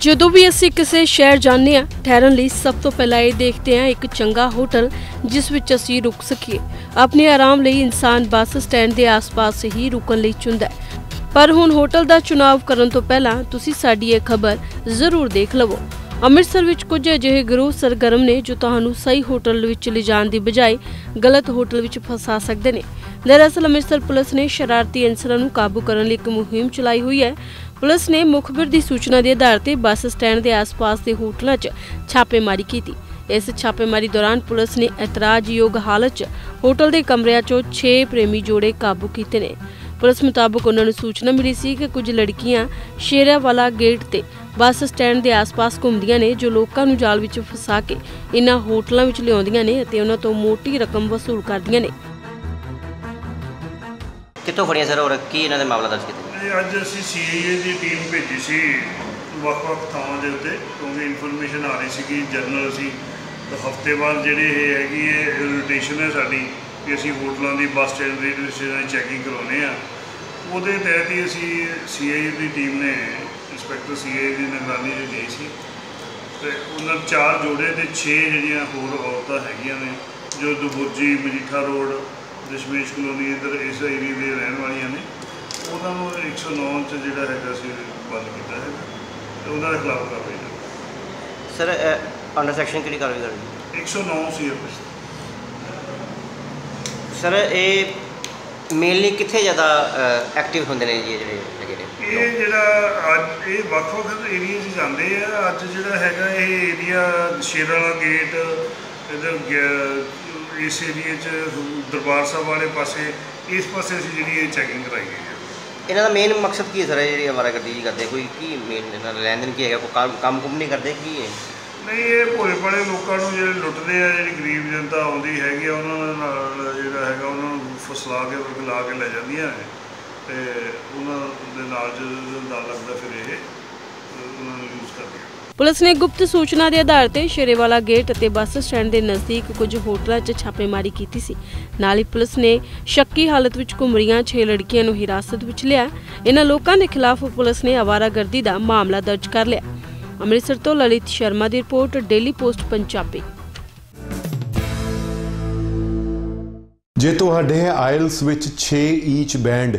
ਜਦੋਂ ਵੀ ਅਸੀਂ ਕਿਸੇ ਸ਼ਹਿਰ ਜਾਂਦੇ ਹਾਂ, ਠਹਿਰਨ ਲਈ ਸਭ ਤੋਂ ਪਹਿਲਾਂ ਇਹ ਦੇਖਦੇ ਹਾਂ ਇੱਕ ਚੰਗਾ ਹੋਟਲ ਜਿਸ ਵਿੱਚ ਅਸੀਂ ਰੁਕ ਸਕੀਏ। ਆਪਣੇ ਆਰਾਮ ਲਈ ਇਨਸਾਨ ਬੱਸ ਸਟੈਂਡ ਦੇ ਆਸ-ਪਾਸ ਹੀ ਰੁਕਣ ਲਈ ਚੁਣਦਾ ਹੈ। ਪਰ ਹੁਣ ਹੋਟਲ ਦਾ ਚੁਣਾਵ ਕਰਨ ਤੋਂ ਪਹਿਲਾਂ ਤੁਸੀਂ ਸਾਡੀ ਇਹ ਖਬਰ ਜ਼ਰੂਰ ਦੇਖ ਲਵੋ। ਅੰਮ੍ਰਿਤਸਰ ਵਿੱਚ ਕੁਝ ਅਜਿਹੇ ਗਰੋਹ ਸਰਗਰਮ ਨੇ ਜੋ ਤੁਹਾਨੂੰ ਸਹੀ ਹੋਟਲ ਵਿੱਚ ਲਿਜਾਣ ਦੀ ਬਜਾਏ ਗਲਤ ਹੋਟਲ ਵਿੱਚ ਫਸਾ ਸਕਦੇ ਨੇ। ਦਰਅਸਲ ਅੰਮ੍ਰਿਤਸਰ ਪੁਲਿਸ ਨੇ ਸ਼ਰਾਰਤੀ ਅਨਸਰਾਂ ਨੂੰ ਕਾਬੂ ਕਰਨ ਲਈ ਇੱਕ ਮੁਹਿੰਮ ਚਲਾਈ ਹੋਈ ਹੈ ਪੁਲਿਸ ਨੇ ਮੁਖਬਰ ਦੀ ਸੂਚਨਾ ਦੇ ਆਧਾਰ ਤੇ ਬੱਸ ਸਟੈਂਡ ਦੇ ਆਸ-ਪਾਸ ਦੇ ਹੋਟਲਾਂ 'ਚ ਛਾਪੇਮਾਰੀ ਕੀਤੀ। ਇਸ ਛਾਪੇਮਾਰੀ ਦੌਰਾਨ ਪੁਲਿਸ ਨੇ ਇਤਰਾਜ਼ਯੋਗ ਹਾਲਤ 'ਚ ਹੋਟਲ ਦੇ ਕਮਰਿਆਂ 'ਚੋਂ 6 ਪ੍ਰੇਮੀ ਜੋੜੇ ਕਾਬੂ ਕੀਤੇ ਨੇ। ਪੁਲਿਸ ਮੁਤਾਬਕ ਉਹਨਾਂ ਨੂੰ ਸੂਚਨਾ ਮਿਲੀ ਸੀ ਕਿ ਕੁਝ ਲੜਕੀਆਂ ਸ਼ੇਰਾਵਾਲਾ ਗੇਟ ਤੇ ਬੱਸ ਸਟੈਂਡ ਦੇ ਆਸ-ਪਾਸ ਘੁੰਮਦੀਆਂ ਨੇ, ਜੋ ਲੋਕਾਂ ਨੂੰ ਜਾਲ ਵਿੱਚ ਫਸਾ ਕੇ ਇਨ੍ਹਾਂ ਹੋਟਲਾਂ ਵਿੱਚ ਲਿਆਉਂਦੀਆਂ ਨੇ ਅਤੇ ਉਹਨਾਂ ਤੋਂ ਮੋਟੀ ਰਕਮ ਵਸੂਲ ਕਰਦੀਆਂ ਨੇ। ਕਿੱਥੋਂ ਫੜੀਆਂ ਸਰ ਔਰ ਕੀ ਇਹਨਾਂ ਦੇ ਮਾਮਲਾ ਦਰਜ ਕੀਤਾ ਇਹ ਅੱਜ ਅਸੀਂ ਸੀਆਈਏ ਦੀ ਟੀਮ ਭੇਜੀ ਸੀ। ਵੱਖ-ਵੱਖ ਥਾਵਾਂ ਦੇ ਉੱਤੇ। ਕਿਉਂਕਿ ਇਨਫੋਰਮੇਸ਼ਨ ਆ ਰਹੀ ਸੀ ਕਿ ਜਰਨਲ ਅਸੀਂ ਹਫ਼ਤੇ ਬਾਅਦ ਜਿਹੜੀ ਇਹ ਹੈਗੀ ਹੈ ਰੋਟੇਸ਼ਨ ਹੈ ਸਾਡੀ ਕਿ ਅਸੀਂ ਹੋਟਲਾਂ ਦੀ ਬੱਸ ਸਟੈਂਡ ਦੀ ਰਜਿਸਟ੍ਰੇਸ਼ਨ ਛੈਕਿੰਗ ਕਰਾਉਨੇ ਆ ਉਹਦੇ ਤਹਿਤ ਹੀ ਅਸੀਂ ਸੀਆਈਏ ਦੀ ਟੀਮ ਨੇ ਇੰਸਪੈਕਟਰ ਸੀਆਈਏ ਦੀ ਨਿਗਰਾਨੀ 'ਚ ਗਈ ਸੀ, ਤੇ ਉਹਨਾਂ ਚਾਰ ਜੋੜੇ ਤੇ 6 ਜਿਹੜੀਆਂ ਹੋਰ ਔਰਤਾਂ ਹੈਗੀਆਂ ਨੇ, ਜੋ ਦੁਬੁਰਜੀ, ਮਜੀਠਾ ਰੋਡ, ਦਸ਼ਮੇਸ਼ ਕਲੋਨੀ, ਇੱਧਰ ਇਸ ਏਰੀਏ ਦੇ ਰਹਿਣ ਵਾਲੀਆਂ ਨੇ। ਉਹਨਾਂ ਨੂੰ 109 ਚ ਜਿਹੜਾ ਹੈਗਾ ਸੀ ਬੰਦ ਕੀਤਾ ਹੈ। ਤੇ ਉਹਨਾਂ ਦੇ ਖਿਲਾਫ ਕਾਰਵਾਈ ਜਾਵੇ ਸਰ ਅੰਡਰ ਸੈਕਸ਼ਨ ਕਿਹੜੀ ਕਾਰਵਾਈ ਕਰਨੀ 109 ਸੀਆਰਪੀ ਸਰ ਇਹ ਮੇਨਲੀ ਕਿੱਥੇ ਜ਼ਿਆਦਾ ਐਕਟਿਵ ਹੁੰਦੇ ਨੇ ਜੀ ਇਹ ਜਿਹੜੇ ਹੈਗੇ ਨੇ? ਇਹ ਜਿਹੜਾ ਅੱਜ ਇਹ ਵੱਖ-ਵੱਖ ਏਰੀਏ 'ਚ ਜਾਂਦੇ ਆ। ਅੱਜ ਜਿਹੜਾ ਹੈਗਾ ਇਹ ਏਰੀਆ ਸ਼ੇਰ ਵਾਲਾ ਗੇਟ ਇਧਰ ਇਸ ਏਰੀਏ 'ਚ ਦਰਬਾਰ ਸਾਹਿਬ ਵਾਲੇ ਪਾਸੇ ਇਸ ਪਾਸੇ ਅਸੀਂ ਜਿਹੜੀ ਇਹ ਚੈਕਿੰਗ ਕਰਾਈ ਗਈ ਹੈ। ਇਹਨਾਂ ਦਾ ਮੇਨ ਮਕਸਦ ਕੀ ਹੈ ਸਰ? ਇਹ ਜਿਹੜੀ ਅਵਾਰਾਗਰਦੀ ਜੀ ਕਰਦੇ, ਕੋਈ ਕੀ ਮੇਨ ਇਹਨਾਂ ਦਾ ਲੈਣ ਦੇਣ ਕੀ ਹੈਗਾ? ਕੋਈ ਕੰਮ ਕੰਮ ਕੁਮ ਨਹੀਂ ਕਰਦੇ ਕੀ ਹੈ ਨਹੀਂ, ਇਹ ਭੋਲੇ ਭਾਲੇ ਲੋਕਾਂ ਨੂੰ ਜਿਹੜੇ ਲੁੱਟਦੇ ਆ, ਜਿਹੜੀ ਗਰੀਬ ਜਨਤਾ ਆਉਂਦੀ ਹੈਗੀ ਆ, ਉਹਨਾਂ ਦੇ ਨਾਲ ਜਿਹੜਾ ਹੈਗਾ, ਉਹਨਾਂ ਨੂੰ ਫਸਲਾ ਕੇ ਵਰਗਲਾ ਕੇ ਲੈ ਜਾਂਦੀਆਂ ਨੇ। ਤੇ ਉਹਨਾਂ ਦੇ ਨਾਲ ਜਦੋਂ ਨਾਲ ਲੱਗਦਾ ਫਿਰ ਇਹ, ਉਹਨਾਂ ਨੂੰ ਪੁਲਿਸ ਨੇ ਗੁਪਤ ਸੂਚਨਾ ਦੇ ਆਧਾਰ ਤੇ ਸ਼ੇਰੇਵਾਲਾ ਗੇਟ ਅਤੇ ਬੱਸ ਸਟੈਂਡ ਦੇ ਨਜ਼ਦੀਕ ਕੁਝ ਹੋਟਲਾਂ 'ਚ ਛਾਪੇਮਾਰੀ ਕੀਤੀ ਸੀ। ਨਾਲ ਹੀ ਪੁਲਿਸ ਨੇ ਸ਼ੱਕੀ ਹਾਲਤ ਵਿੱਚ ਘੁੰਮ ਰਹੀਆਂ 6 ਲੜਕੀਆਂ ਨੂੰ ਹਿਰਾਸਤ ਵਿੱਚ ਲਿਆ। ਇਹਨਾਂ ਲੋਕਾਂ ਦੇ ਖਿਲਾਫ ਪੁਲਿਸ ਨੇ ਆਵਾਰਾਗਰਦੀ ਦਾ ਮਾਮਲਾ ਦਰਜ ਕਰ ਲਿਆ। ਅੰਮ੍ਰਿਤਸਰ ਤੋਂ ਲਲਿਤ ਸ਼ਰਮਾ ਦੀ ਰਿਪੋਰਟ, ਡੇਲੀ ਪੋਸਟ, ਪੰਜਾਬੀ। ਜੇ ਤੁਹਾਡੇ ਆਇਲਸ ਵਿੱਚ 6 ਈਚ ਬੈਂਡ